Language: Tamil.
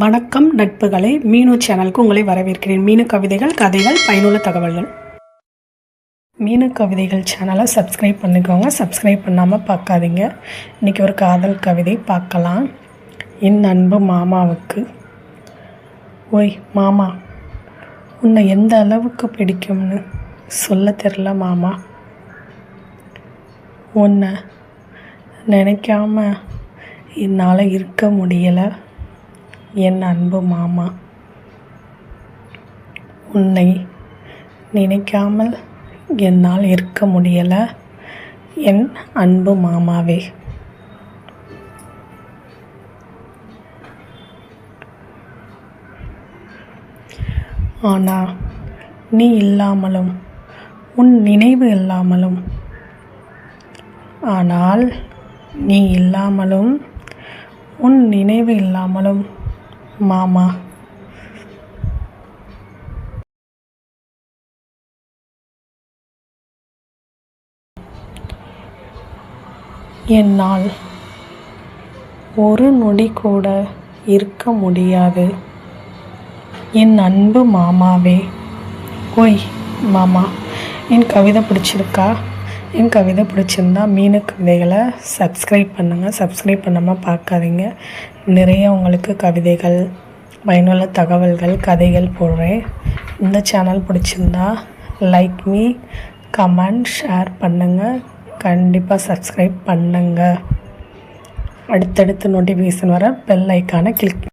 வணக்கம் நட்புகளை மீனு சேனலுக்கு உங்களை வரவேற்கிறேன். மீனு கவிதைகள் கதைகள் பயனுள்ள தகவல்கள். மீனு கவிதைகள் சேனலை சப்ஸ்கிரைப் பண்ணிக்கோங்க. சப்ஸ்கிரைப் பண்ணாமல் பார்க்காதீங்க. இன்றைக்கி ஒரு காதல் கவிதை பார்க்கலாம். என் அன்பு மாமாவுக்கு. ஓய் மாமா உன்னை எந்த அளவுக்கு பிடிக்கும்னு சொல்ல தெரில மாமா. உன்னை நினைக்காம என்னால் இருக்க முடியலை. என் அன்பு மாமா உன்னை நினைக்காமல் என்னால் இருக்க முடியலை என் அன்பு மாமாவே. ஆனால் நீ இல்லாமலும் உன் நினைவு இல்லாமலும் ஆனால் நீ இல்லாமலும் உன் நினைவு இல்லாமலும் மாமா. என்னால் ஒரு நொடி கூட இருக்க முடியாது. என் அன்பு மாமாவே. ஓய் மாமா என் கவிதை பிடிச்சிருக்கா? என் கவிதை பிடிச்சிருந்தா மீன கவிதைகளை சப்ஸ்கிரைப் பண்ணுங்கள் சப்ஸ்கிரைப் பண்ணாமல் பார்க்காதீங்க. நிறைய உங்களுக்கு கவிதைகள் பயனுள்ள தகவல்கள் கதைகள் போடுறேன். இந்த சேனல் பிடிச்சிருந்தா லைக் மீ கமெண்ட் ஷேர் பண்ணுங்கள் கண்டிப்பாக சப்ஸ்கிரைப் பண்ணுங்கள் அடுத்தடுத்து நோட்டிஃபிகேஷன் வர பெல் ஐக்கானை கிளிக்